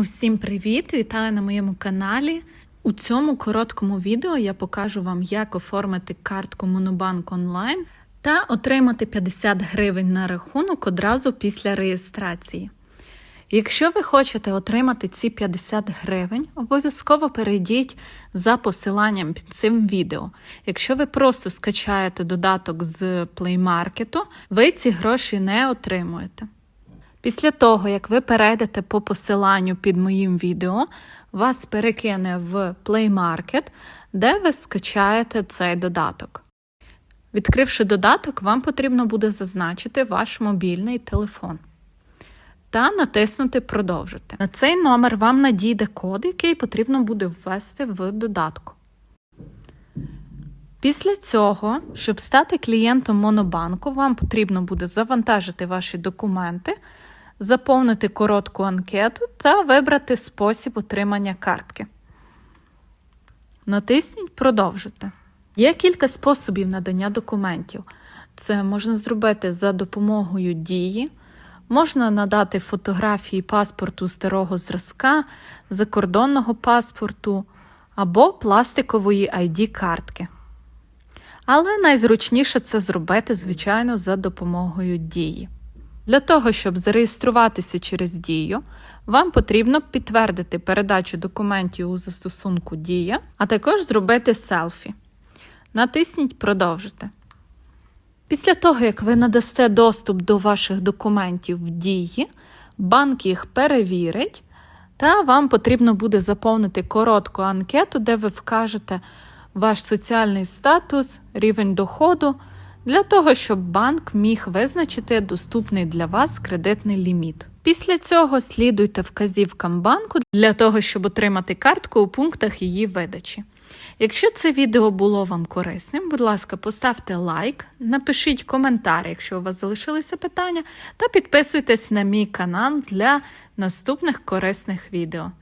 Усім привіт! Вітаю на моєму каналі. У цьому короткому відео я покажу вам, як оформити картку Монобанк онлайн та отримати 50 гривень на рахунок одразу після реєстрації. Якщо ви хочете отримати ці 50 гривень, обов'язково перейдіть за посиланням під цим відео. Якщо ви просто скачаєте додаток з Play Market, ви ці гроші не отримуєте. Після того, як ви перейдете по посиланню під моїм відео, вас перекине в Play Market, де ви скачаєте цей додаток. Відкривши додаток, вам потрібно буде зазначити ваш мобільний телефон та натиснути Продовжити. На цей номер вам надійде код, який потрібно буде ввести в додатку. Після цього, щоб стати клієнтом Монобанку, вам потрібно буде завантажити ваші документи, заповнити коротку анкету та вибрати спосіб отримання картки. Натисніть Продовжити. Є кілька способів надання документів. Це можна зробити за допомогою дії, можна надати фотографії паспорту старого зразка, закордонного паспорту або пластикової ID-картки. Але найзручніше це зробити, звичайно, за допомогою дії. Для того, щоб зареєструватися через дію, вам потрібно підтвердити передачу документів у застосунку Дія, а також зробити селфі. Натисніть Продовжити. Після того, як ви надасте доступ до ваших документів в дії, банк їх перевірить, та вам потрібно буде заповнити коротку анкету, де ви вкажете ваш соціальний статус, рівень доходу, для того, щоб банк міг визначити доступний для вас кредитний ліміт. Після цього слідуйте вказівкам банку для того, щоб отримати картку у пунктах її видачі. Якщо це відео було вам корисним, будь ласка, поставте лайк, напишіть коментар, якщо у вас залишилися питання, та підписуйтесь на мій канал для наступних корисних відео.